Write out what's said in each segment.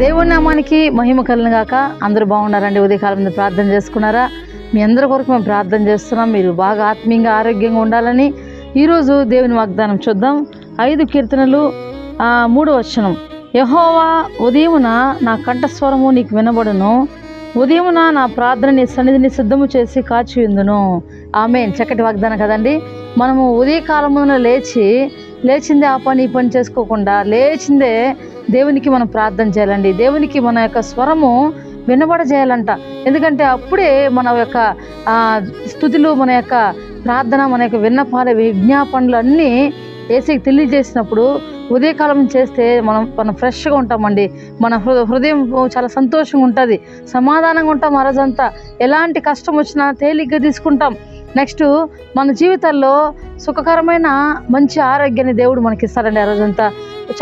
దేవుని నామానికి మహిమ కలను అందరూ బాగున్నారండి? ఉదయకాలం మీద ప్రార్థన చేసుకున్నారా? మీ అందరి కొరకు మేము ప్రార్థన చేస్తున్నాం. మీరు బాగా ఆత్మీయంగా ఆరోగ్యంగా ఉండాలని ఈరోజు దేవుని వాగ్దానం చూద్దాం. ఐదు కీర్తనలు మూడో వచనం. యహోవా ఉదయమున నా కంఠస్వరము నీకు వినబడును. ఉదయమున నా ప్రార్థన నీ సన్నిధిని సిద్ధము చేసి కాచి ఉందును. ఆమె చక్కటి వాగ్దానం కదండి? మనము ఉదయకాలమున లేచి లేచిందే ఆ పని ఈ పని చేసుకోకుండా లేచిందే దేవునికి మనం ప్రార్థన చేయాలండి. దేవునికి మన యొక్క స్వరము వినబడజేయాలంట. ఎందుకంటే అప్పుడే మన యొక్క స్థుతులు మన యొక్క ప్రార్థన మన యొక్క విన్నపాల విజ్ఞాపనలు అన్నీ ఏసీకి తెలియజేసినప్పుడు ఉదయకాలం చేస్తే మనం మనం ఫ్రెష్గా ఉంటామండి. మన హృ- హృదయం చాలా సంతోషంగా ఉంటుంది. సమాధానంగా ఉంటాం ఆ రోజంతా ఎలాంటి కష్టం వచ్చినా తేలిగ్గా తీసుకుంటాం. నెక్స్ట్ మన జీవితాల్లో సుఖకరమైన మంచి ఆరోగ్యాన్ని దేవుడు మనకి ఇస్తారండి ఆ రోజంతా.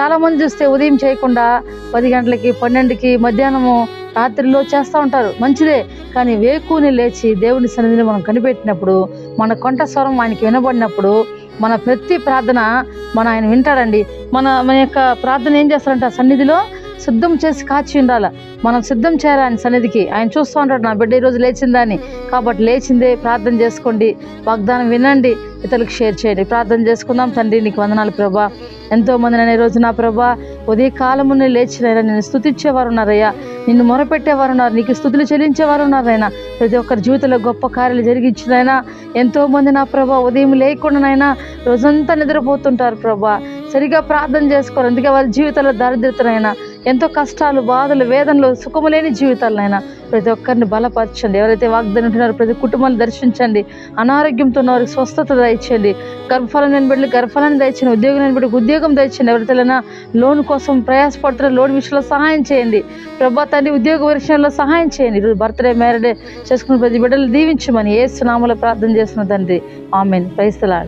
చాలామంది చూస్తే ఉదయం చేయకుండా పది గంటలకి పన్నెండుకి మధ్యాహ్నము రాత్రిలో చేస్తూ ఉంటారు. మంచిదే. కానీ వేకుని లేచి దేవుని సన్నిధిని మనం కనిపెట్టినప్పుడు మన కొంట స్వరం ఆయనకి వినబడినప్పుడు మన ప్రతి ప్రార్థన మన ఆయన వింటాడండి. మన మన యొక్క ప్రార్థన ఏం చేస్తారంటే ఆ సన్నిధిలో సిద్ధం చేసి కాచి ఉండాలి. మనం సిద్ధం చేయాలి ఆయన సన్నిధికి ఆయన చూస్తూ ఉంటాడు నా బిడ్డ ఈరోజు లేచిందని. కాబట్టి లేచిందే ప్రార్థన చేసుకోండి. వాగ్దానం వినండి ఇతరులకు షేర్ చేయండి. ప్రార్థన చేసుకుందాం. తండ్రి నీకు వందనాలు ప్రభా. ఎంతోమంది నేను ఈరోజు నా ప్రభా ఉదయ కాలమునే లేచినైనా నేను స్థుతించేవారు ఉన్నారయ్యా. నిన్ను మొరపెట్టేవారు ఉన్నారు. నీకు స్థుతులు చెల్లించేవారు ఉన్నారైనా ప్రతి ఒక్కరి జీవితంలో గొప్ప కార్యాలు జరిగించినైనా ఎంతోమంది నా ప్రభా ఉదయం లేకుండానైనా రోజంతా నిద్రపోతుంటారు ప్రభా. సరిగా ప్రార్థన చేసుకోరు. అందుకే వాళ్ళ జీవితంలో దారిద్రతనైనా ఎంతో కష్టాలు బాధలు వేదనలు సుఖము లేని జీవితాలనైనా ప్రతి ఒక్కరిని బలపరచండి. ఎవరైతే వాగ్దానం ఉంటున్నారో ప్రతి కుటుంబాన్ని దర్శించండి. అనారోగ్యంతో ఉన్న వారికి స్వస్థత దయచేయండి. గర్భఫలం లేని బిడ్డలు గర్భఫలాన్ని దయచేయండి. ఉద్యోగం లేని ఉద్యోగం దయచేయండి. ఎవరితేనా లోన్ కోసం ప్రయాసపడుతున్న లోన్ విషయంలో సహాయం చేయండి. ప్రభా తండ్రి ఉద్యోగ విషయంలో సహాయం చేయండి. ఈరోజు బర్త్డే మ్యారేడే చేసుకున్న ప్రతి బిడ్డలు దీవించమని ఏ సునామలో ప్రార్థన చేస్తున్న తండ్రి. ఆమెన్. క్రైస్తలాడు